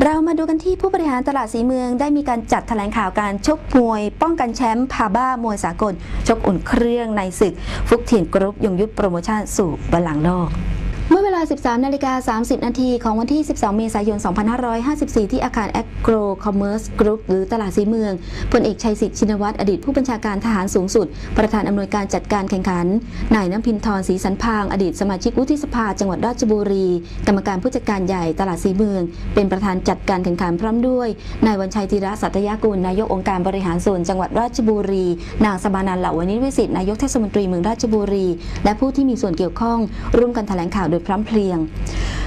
เรามาดูกันที่ผู้บริหารตลาดสีเมืองได้มีการจัดแถลงข่าวการชกมวย ป้องกันแชมป์พาบ้ามวยสากล ชกอุ่นเครื่องในศึก ฟุกเทียนกรุ๊ปยงยุทธโปรโมชั่นสู่บัลลังก์โลก 13นาฬิกา30 นาทีของวันที่ 12 เมษายน 2554 ที่อาคาร Agro Commerce Group หรือตลาดสีเมืองพลเอกชัยศิษย์ชินวัตรอดีตผู้บัญชาการทหารสูงสุด ประธานอำนวยการจัดการแข่งขันนายน้ำพินทรศรีสันพาง อดีตสมาชิกวุฒิสภาจังหวัดราชบุรี กรรมการผู้จัดการใหญ่ตลาดสีเมือง เป็นประธานจัดการแข่งขันพร้อมด้วยนายวันชัยธีระสัตยากุลนายกองค์การบริหารส่วนจังหวัดราชบุรี นางสมานันเหล่าวณิชวิสิทธิ์นายกเทศมนตรีเมืองราชบุรี และผู้ที่มีส่วนเกี่ยวข้องร่วมกันแถลงข่าวโดยพร้อมเพลียง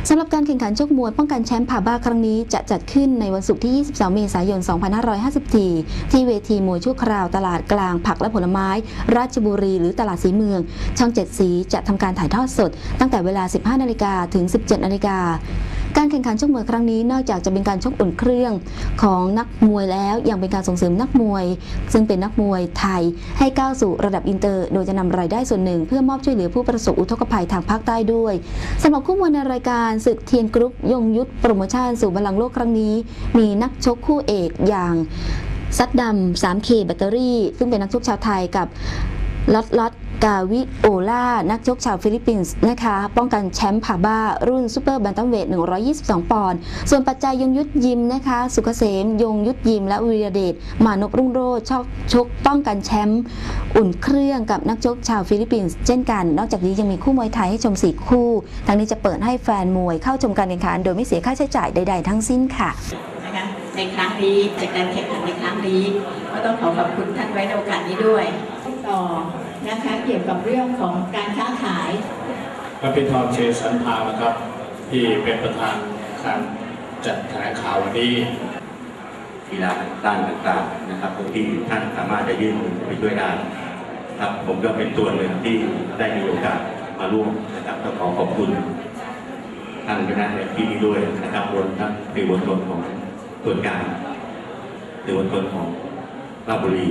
สำหรับการแข่งขันชกมวยป้องกันแชมป์พาบ้าครั้งนี้จะจัดขึ้นในวันศุกร์ที่ 22 เมษายน 2554 ที่เวทีมวยชั่วคราวตลาดกลางผักและผลไม้ ราชบุรี หรือตลาดสีเมือง ช่อง 7 สีจะทำการถ่ายทอดสด ตั้งแต่เวลา 15 นาฬิกาถึง 17 นาฬิกา การแข่งขันชกมวยครั้งนี้นอกจากจะเป็นการชกอุ่นเครื่องของนักมวยแล้ว ยังเป็นการส่งเสริมนักมวย ซึ่งเป็นนักมวยไทยให้ก้าวสู่ระดับอินเตอร์ โดยจะนำรายได้ส่วนหนึ่ง เพื่อมอบช่วยเหลือผู้ประสบอุทกภัยทางภาคใต้ด้วยสำหรับคู่มวยในรายการศึกเทียนกรุ๊ปยงยุทธโปรโมชั่นสู่บัลลังก์โลกครั้งนี้ มีนักชกคู่เอกอย่างซัดดำ 3K แบตเตอรี่ ซึ่งเป็นนักชกชาวไทยกับ ลัดลัดกาวิโอล่า นักชกชาวฟิลิปปินส์นะคะ ป้องกันแชมป์พาบ้า รุ่นซูเปอร์แบนตัมเวท 122 ปอนด์ ส่วนปัจจัยยงยุทธยิมนะคะ สุกเกษมยงยุทธยิม และวีรเดช มานพรุ่งโรจน์ชกชกป้องกันแชมป์อุ่นเครื่องกับนักชกชาวฟิลิปปินส์เช่นกัน นอกจากนี้ยังมีคู่มวยไทยให้ชม 4 คู่ ทั้งนี้จะเปิดให้แฟนมวยเข้าชมการแข่งขัน โดยไม่เสียค่าใช้จ่ายใด ๆ ทั้งสิ้นค่ะในครั้งนี้จากการแข่งขันในครั้งนี้ก็ต้องขอขอบคุณท่านไว้ในโอกาสนี้ด้วย ต่อนะคะเกี่ยวกับเรื่องของการค้าขายพระพิธรเชษสันพานะครับ ที่เป็นประธานการจัดแถลงข่าววันนี้กีฬาด้านต่างๆนะครับที่ท่านสามารถจะยื่นมือไปช่วยได้ครับผมก็เป็นตัวหนึ่งที่ได้มีโอกาสมาร่วมนะครับก็ขอขอบคุณท่านคณะในที่นี้ด้วยนะครับรวมทั้งสื่อมวลชนของส่วนกลางสื่อมวลชนของราชบุรี